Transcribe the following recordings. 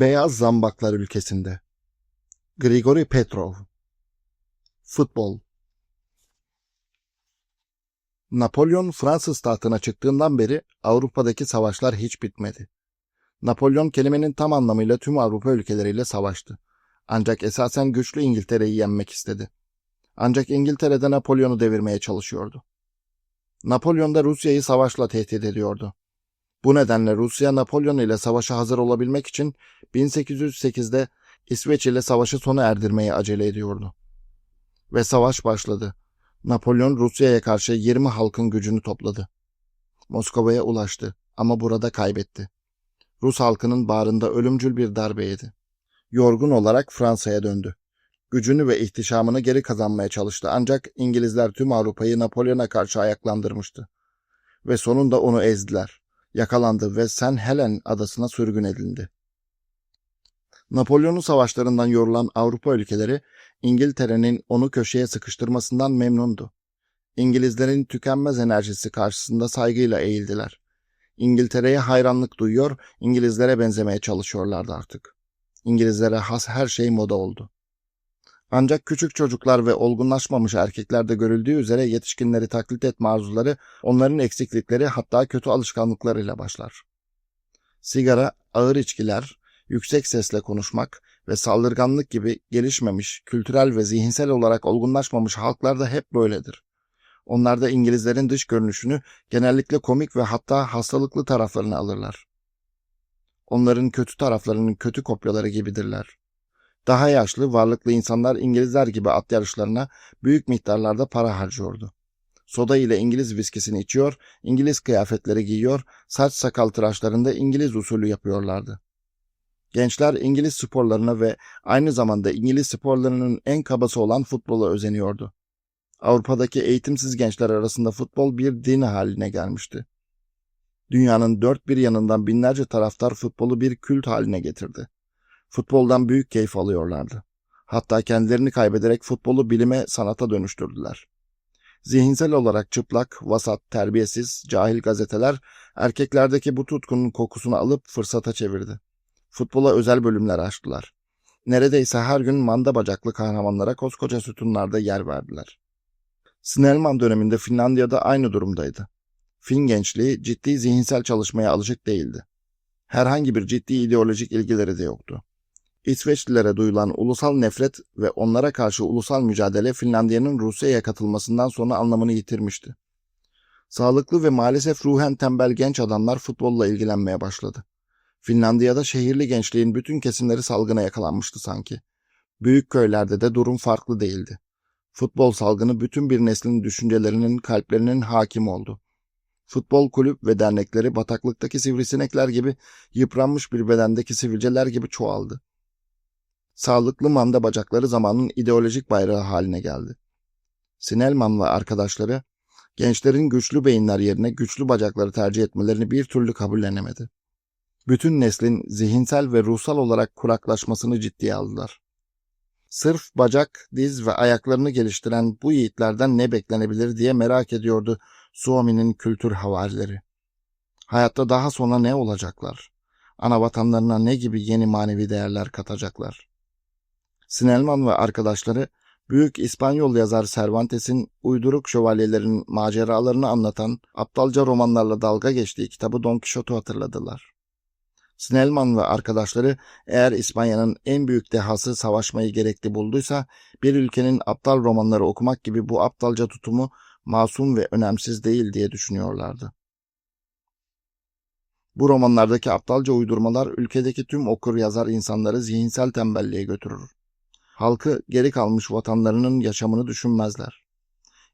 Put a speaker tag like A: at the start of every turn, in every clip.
A: Beyaz Zambaklar ülkesinde. Grigori Petrov. Futbol. Napolyon Fransız tahtına çıktığından beri Avrupa'daki savaşlar hiç bitmedi. Napolyon kelimenin tam anlamıyla tüm Avrupa ülkeleriyle savaştı. Ancak esasen güçlü İngiltere'yi yenmek istedi. Ancak İngiltere'de Napolyon'u devirmeye çalışıyordu. Napolyon da Rusya'yı savaşla tehdit ediyordu. Bu nedenle Rusya Napolyon ile savaşa hazır olabilmek için 1808'de İsveç ile savaşı sona erdirmeye acele ediyordu. Ve savaş başladı. Napolyon Rusya'ya karşı 20 halkın gücünü topladı. Moskova'ya ulaştı ama burada kaybetti. Rus halkının bağrında ölümcül bir darbe yedi. Yorgun olarak Fransa'ya döndü. Gücünü ve ihtişamını geri kazanmaya çalıştı ancak İngilizler tüm Avrupa'yı Napolyon'a karşı ayaklandırmıştı. Ve sonunda onu ezdiler. Yakalandı ve Sen Helen adasına sürgün edildi. Napolyon'un savaşlarından yorulan Avrupa ülkeleri İngiltere'nin onu köşeye sıkıştırmasından memnundu. İngilizlerin tükenmez enerjisi karşısında saygıyla eğildiler. İngiltere'ye hayranlık duyuyor, İngilizlere benzemeye çalışıyorlardı artık. İngilizlere has her şey moda oldu. Ancak küçük çocuklar ve olgunlaşmamış erkeklerde görüldüğü üzere yetişkinleri taklit etme arzuları onların eksiklikleri hatta kötü alışkanlıklarıyla başlar. Sigara, ağır içkiler, yüksek sesle konuşmak ve saldırganlık gibi gelişmemiş, kültürel ve zihinsel olarak olgunlaşmamış halklarda hep böyledir. Onlar da İngilizlerin dış görünüşünü genellikle komik ve hatta hastalıklı taraflarını alırlar. Onların kötü taraflarının kötü kopyaları gibidirler. Daha yaşlı, varlıklı insanlar İngilizler gibi at yarışlarına büyük miktarlarda para harcıyordu. Soda ile İngiliz viskisini içiyor, İngiliz kıyafetleri giyiyor, saç sakal tıraşlarında İngiliz usulü yapıyorlardı. Gençler İngiliz sporlarına ve aynı zamanda İngiliz sporlarının en kabası olan futbola özeniyordu. Avrupa'daki eğitimsiz gençler arasında futbol bir din haline gelmişti. Dünyanın dört bir yanından binlerce taraftar futbolu bir kült haline getirdi. Futboldan büyük keyif alıyorlardı. Hatta kendilerini kaybederek futbolu bilime, sanata dönüştürdüler. Zihinsel olarak çıplak, vasat, terbiyesiz, cahil gazeteler erkeklerdeki bu tutkunun kokusunu alıp fırsata çevirdi. Futbola özel bölümler açtılar. Neredeyse her gün manda bacaklı kahramanlara koskoca sütunlarda yer verdiler. Snellman döneminde Finlandiya'da aynı durumdaydı. Fin gençliği ciddi zihinsel çalışmaya alışık değildi. Herhangi bir ciddi ideolojik ilgileri de yoktu. İsveçlilere duyulan ulusal nefret ve onlara karşı ulusal mücadele Finlandiya'nın Rusya'ya katılmasından sonra anlamını yitirmişti. Sağlıklı ve maalesef ruhen tembel genç adamlar futbolla ilgilenmeye başladı. Finlandiya'da şehirli gençliğin bütün kesimleri salgına yakalanmıştı sanki. Büyük köylerde de durum farklı değildi. Futbol salgını bütün bir neslin düşüncelerinin, kalplerinin hakim oldu. Futbol kulüp ve dernekleri bataklıktaki sivrisinekler gibi yıpranmış bir bedendeki sivilceler gibi çoğaldı. Sağlıklı manda bacakları zamanın ideolojik bayrağı haline geldi. Sinelman ve arkadaşları gençlerin güçlü beyinler yerine güçlü bacakları tercih etmelerini bir türlü kabullenemedi. Bütün neslin zihinsel ve ruhsal olarak kuraklaşmasını ciddiye aldılar. Sırf bacak, diz ve ayaklarını geliştiren bu yiğitlerden ne beklenebilir diye merak ediyordu Suomi'nin kültür havarileri. Hayatta daha sonra ne olacaklar? Ana vatanlarına ne gibi yeni manevi değerler katacaklar? Sinelman ve arkadaşları büyük İspanyol yazar Cervantes'in uyduruk şövalyelerin maceralarını anlatan aptalca romanlarla dalga geçtiği kitabı Don Quixote'u hatırladılar. Snellman ve arkadaşları eğer İspanya'nın en büyük dehası savaşmayı gerekli bulduysa bir ülkenin aptal romanları okumak gibi bu aptalca tutumu masum ve önemsiz değil diye düşünüyorlardı. Bu romanlardaki aptalca uydurmalar ülkedeki tüm okur yazar insanları zihinsel tembelliğe götürür. Halkı geri kalmış vatanlarının yaşamını düşünmezler.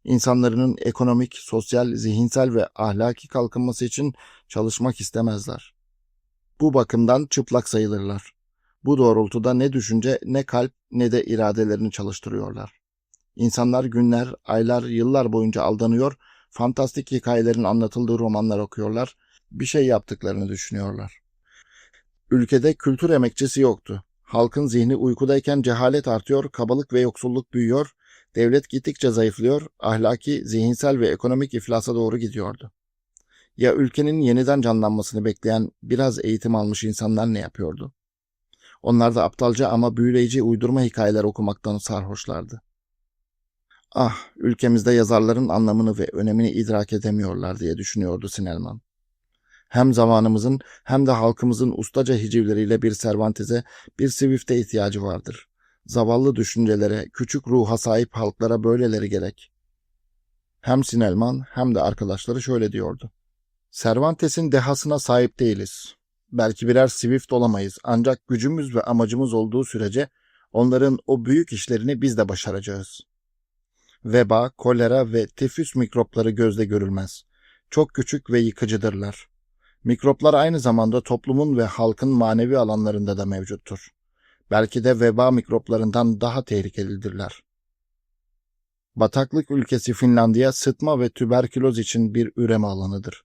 A: İnsanların ekonomik, sosyal, zihinsel ve ahlaki kalkınması için çalışmak istemezler. Bu bakımdan çıplak sayılırlar. Bu doğrultuda ne düşünce, ne kalp, ne de iradelerini çalıştırıyorlar. İnsanlar günler, aylar, yıllar boyunca aldanıyor, fantastik hikayelerin anlatıldığı romanlar okuyorlar, bir şey yaptıklarını düşünüyorlar. Ülkede kültür emekçisi yoktu. Halkın zihni uykudayken cehalet artıyor, kabalık ve yoksulluk büyüyor, devlet gittikçe zayıflıyor, ahlaki, zihinsel ve ekonomik iflasa doğru gidiyordu. Ya ülkenin yeniden canlanmasını bekleyen biraz eğitim almış insanlar ne yapıyordu? Onlar da aptalca ama büyüleyici uydurma hikayeler okumaktan sarhoşlardı. Ah, ülkemizde yazarların anlamını ve önemini idrak edemiyorlar diye düşünüyordu Sinelman. Hem zamanımızın hem de halkımızın ustaca hicivleriyle bir Cervantes'e, bir Swift'e ihtiyacı vardır. Zavallı düşüncelere, küçük ruha sahip halklara böyleleri gerek. Hem Sinelman hem de arkadaşları şöyle diyordu. Cervantes'in dehasına sahip değiliz. Belki birer Swift olamayız ancak gücümüz ve amacımız olduğu sürece onların o büyük işlerini biz de başaracağız. Veba, kolera ve tifüs mikropları gözle görülmez. Çok küçük ve yıkıcıdırlar. Mikroplar aynı zamanda toplumun ve halkın manevi alanlarında da mevcuttur. Belki de veba mikroplarından daha tehlikelidirler. Bataklık ülkesi Finlandiya sıtma ve tüberküloz için bir üreme alanıdır.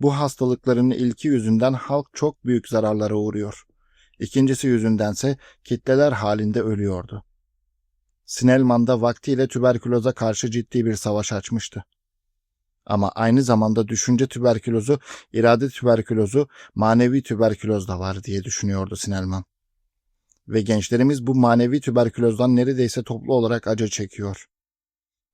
A: Bu hastalıkların ilki yüzünden halk çok büyük zararlara uğruyor. İkincisi yüzündense kitleler halinde ölüyordu. Sinelman da vaktiyle tüberküloza karşı ciddi bir savaş açmıştı. Ama aynı zamanda düşünce tüberkülozu, irade tüberkülozu, manevi tüberküloz da var diye düşünüyordu Sinelman. Ve gençlerimiz bu manevi tüberkülozdan neredeyse toplu olarak acı çekiyor.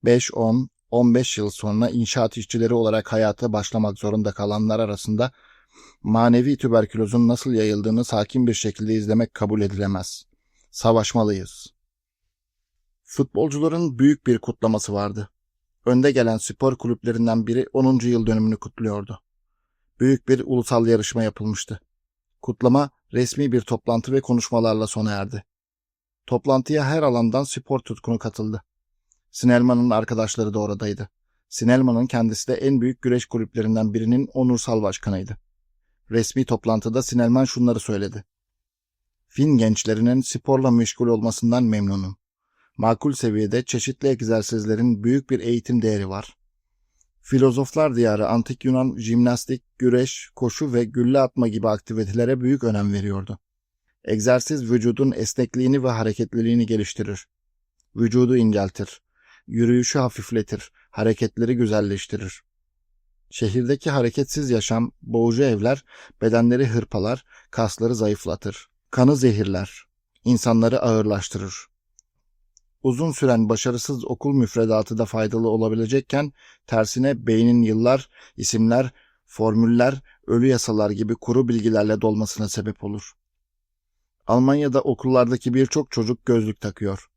A: 5, 10, 15 yıl sonra inşaat işçileri olarak hayata başlamak zorunda kalanlar arasında manevi tüberkülozun nasıl yayıldığını sakin bir şekilde izlemek kabul edilemez. Savaşmalıyız. Futbolcuların büyük bir kutlaması vardı. Önde gelen spor kulüplerinden biri 10. yıl dönümünü kutluyordu. Büyük bir ulusal yarışma yapılmıştı. Kutlama resmi bir toplantı ve konuşmalarla sona erdi. Toplantıya her alandan spor tutkunu katıldı. Sinelman'ın arkadaşları da oradaydı. Sinelman'ın kendisi de en büyük güreş kulüplerinden birinin onursal başkanıydı. Resmi toplantıda Sinelman şunları söyledi. Fin gençlerinin sporla meşgul olmasından memnunum. Makul seviyede çeşitli egzersizlerin büyük bir eğitim değeri var. Filozoflar diyarı antik Yunan jimnastik, güreş, koşu ve gülle atma gibi aktivitelere büyük önem veriyordu. Egzersiz vücudun esnekliğini ve hareketliliğini geliştirir. Vücudu inceltir. Yürüyüşü hafifletir. Hareketleri güzelleştirir. Şehirdeki hareketsiz yaşam, boğucu evler, bedenleri hırpalar, kasları zayıflatır. Kanı zehirler. insanları ağırlaştırır. Uzun süren başarısız okul müfredatı da faydalı olabilecekken tersine beynin yıllar, isimler, formüller, ölü yasalar gibi kuru bilgilerle dolmasına sebep olur. Almanya'da okullardaki birçok çocuk gözlük takıyor.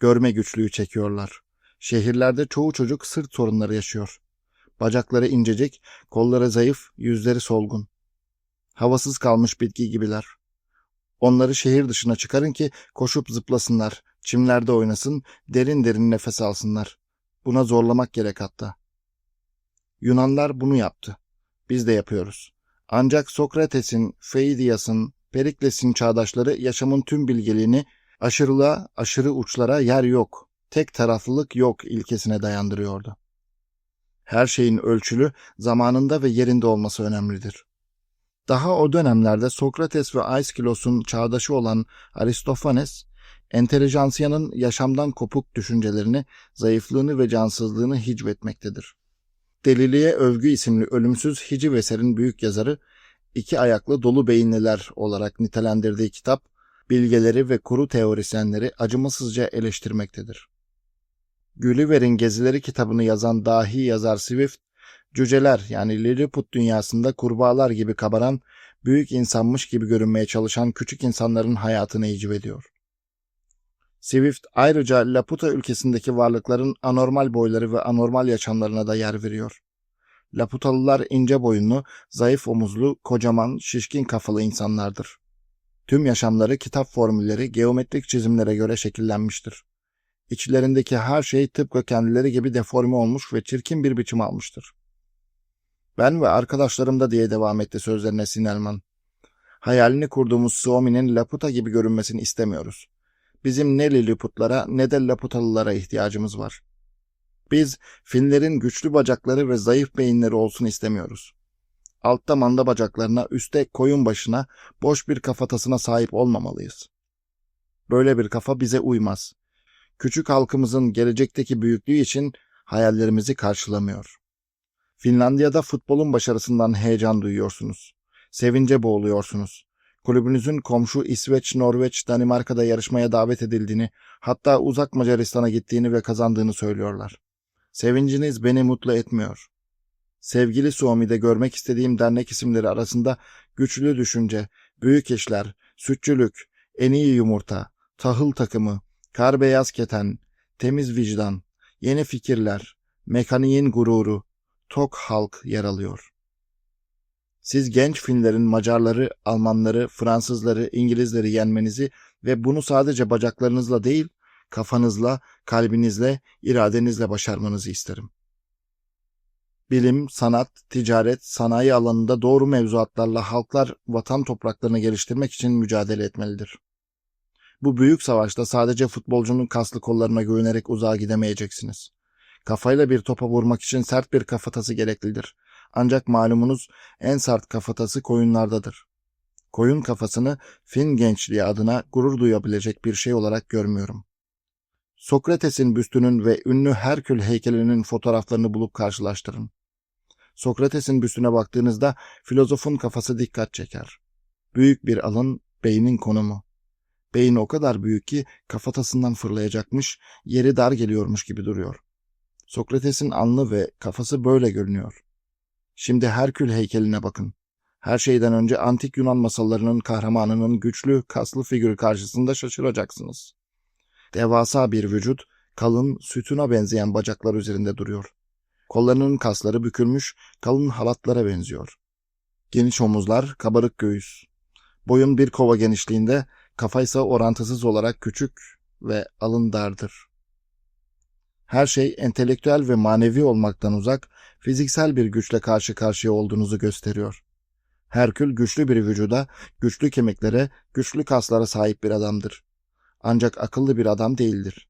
A: Görme güçlüğü çekiyorlar. Şehirlerde çoğu çocuk sırt sorunları yaşıyor. Bacakları incecik, kolları zayıf, yüzleri solgun. Havasız kalmış bitki gibiler. Onları şehir dışına çıkarın ki koşup zıplasınlar, çimlerde oynasın, derin derin nefes alsınlar. Buna zorlamak gerek hatta. Yunanlar bunu yaptı. Biz de yapıyoruz. Ancak Sokrates'in, Feidias'ın, Perikles'in çağdaşları yaşamın tüm bilgeliğini aşırılığa, aşırı uçlara yer yok, tek taraflılık yok ilkesine dayandırıyordu. Her şeyin ölçülü, zamanında ve yerinde olması önemlidir. Daha o dönemlerde Sokrates ve Aiskilos'un çağdaşı olan Aristofanes, entelejansiyanın yaşamdan kopuk düşüncelerini, zayıflığını ve cansızlığını hicvetmektedir. Deliliğe Övgü isimli ölümsüz hiciv eserin büyük yazarı, iki ayaklı dolu beyinliler olarak nitelendirdiği kitap, bilgeleri ve kuru teorisyenleri acımasızca eleştirmektedir. Gulliver'in Gezileri kitabını yazan dahi yazar Swift, cüceler yani Lilliput dünyasında kurbağalar gibi kabaran, büyük insanmış gibi görünmeye çalışan küçük insanların hayatını iciv ediyor. Swift ayrıca Laputa ülkesindeki varlıkların anormal boyları ve anormal yaşamlarına da yer veriyor. Laputalılar ince boyunlu, zayıf omuzlu, kocaman, şişkin kafalı insanlardır. Tüm yaşamları kitap formülleri, geometrik çizimlere göre şekillenmiştir. İçlerindeki her şey tıpkı kendileri gibi deforme olmuş ve çirkin bir biçim almıştır. Ben ve arkadaşlarım da diye devam etti sözlerine Sinelman. Hayalini kurduğumuz Suomi'nin Laputa gibi görünmesini istemiyoruz. Bizim ne Lilliputlara ne de Laputalılara ihtiyacımız var. Biz Finlerin güçlü bacakları ve zayıf beyinleri olsun istemiyoruz. Altta manda bacaklarına, üstte koyun başına, boş bir kafatasına sahip olmamalıyız. Böyle bir kafa bize uymaz. Küçük halkımızın gelecekteki büyüklüğü için hayallerimizi karşılamıyor. Finlandiya'da futbolun başarısından heyecan duyuyorsunuz. Sevince boğuluyorsunuz. Kulübünüzün komşu İsveç, Norveç, Danimarka'da yarışmaya davet edildiğini, hatta uzak Macaristan'a gittiğini ve kazandığını söylüyorlar. Sevinciniz beni mutlu etmiyor. Sevgili Suomi'de görmek istediğim dernek isimleri arasında güçlü düşünce, büyük işler, sütçülük, en iyi yumurta, tahıl takımı, kar beyaz keten, temiz vicdan, yeni fikirler, mekaniğin gururu, tok halk yer alıyor. Siz genç Finlerin Macarları, Almanları, Fransızları, İngilizleri yenmenizi ve bunu sadece bacaklarınızla değil, kafanızla, kalbinizle, iradenizle başarmanızı isterim. Bilim, sanat, ticaret, sanayi alanında doğru mevzuatlarla halklar vatan topraklarını geliştirmek için mücadele etmelidir. Bu büyük savaşta sadece futbolcunun kaslı kollarına güvenerek uzağa gidemeyeceksiniz. Kafayla bir topa vurmak için sert bir kafatası gereklidir. Ancak malumunuz en sert kafatası koyunlardadır. Koyun kafasını Fin gençliği adına gurur duyabilecek bir şey olarak görmüyorum. Sokrates'in büstünün ve ünlü Herkül heykelinin fotoğraflarını bulup karşılaştırın. Sokrates'in büstüne baktığınızda filozofun kafası dikkat çeker. Büyük bir alın, beynin konumu. Beyin o kadar büyük ki kafatasından fırlayacakmış, yeri dar geliyormuş gibi duruyor. Sokrates'in alnı ve kafası böyle görünüyor. Şimdi Herkül heykeline bakın. Her şeyden önce antik Yunan masallarının kahramanının güçlü, kaslı figürü karşısında şaşıracaksınız. Devasa bir vücut, kalın, sütuna benzeyen bacaklar üzerinde duruyor. Kollarının kasları bükülmüş, kalın halatlara benziyor. Geniş omuzlar, kabarık göğüs. Boyun bir kova genişliğinde, kafa ise orantısız olarak küçük ve alın dardır. Her şey entelektüel ve manevi olmaktan uzak, fiziksel bir güçle karşı karşıya olduğunuzu gösteriyor. Herkül güçlü bir vücuda, güçlü kemiklere, güçlü kaslara sahip bir adamdır. Ancak akıllı bir adam değildir.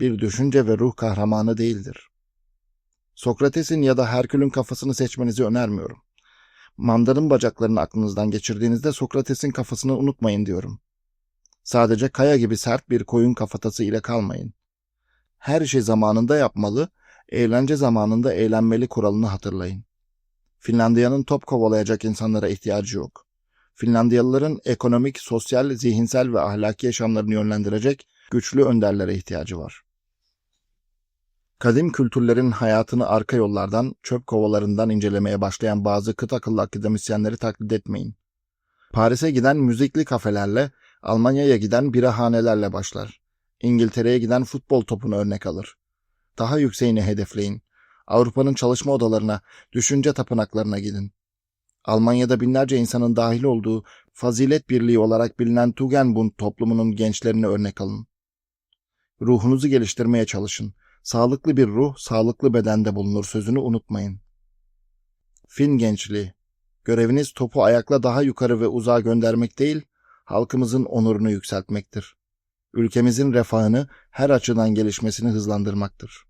A: Bir düşünce ve ruh kahramanı değildir. Sokrates'in ya da Herkül'ün kafasını seçmenizi önermiyorum. Mandarın bacaklarını aklınızdan geçirdiğinizde Sokrates'in kafasını unutmayın diyorum. Sadece kaya gibi sert bir koyun kafatası ile kalmayın. Her işi zamanında yapmalı, eğlence zamanında eğlenmeli kuralını hatırlayın. Finlandiya'nın top kovalayacak insanlara ihtiyacı yok. Finlandiyalıların ekonomik, sosyal, zihinsel ve ahlaki yaşamlarını yönlendirecek güçlü önderlere ihtiyacı var. Kadim kültürlerin hayatını arka yollardan, çöp kovalarından incelemeye başlayan bazı kıt akıllı akademisyenleri taklit etmeyin. Paris'e giden müzikli kafelerle, Almanya'ya giden birahanelerle başlar. İngiltere'ye giden futbol topunu örnek alır. Daha yükseğini hedefleyin. Avrupa'nın çalışma odalarına, düşünce tapınaklarına gidin. Almanya'da binlerce insanın dahil olduğu fazilet birliği olarak bilinen Tugendbund toplumunun gençlerini örnek alın. Ruhunuzu geliştirmeye çalışın. Sağlıklı bir ruh, sağlıklı bedende bulunur sözünü unutmayın. Fin gençliği. Göreviniz topu ayakla daha yukarı ve uzağa göndermek değil, halkımızın onurunu yükseltmektir. Ülkemizin refahını her açıdan gelişmesini hızlandırmaktır.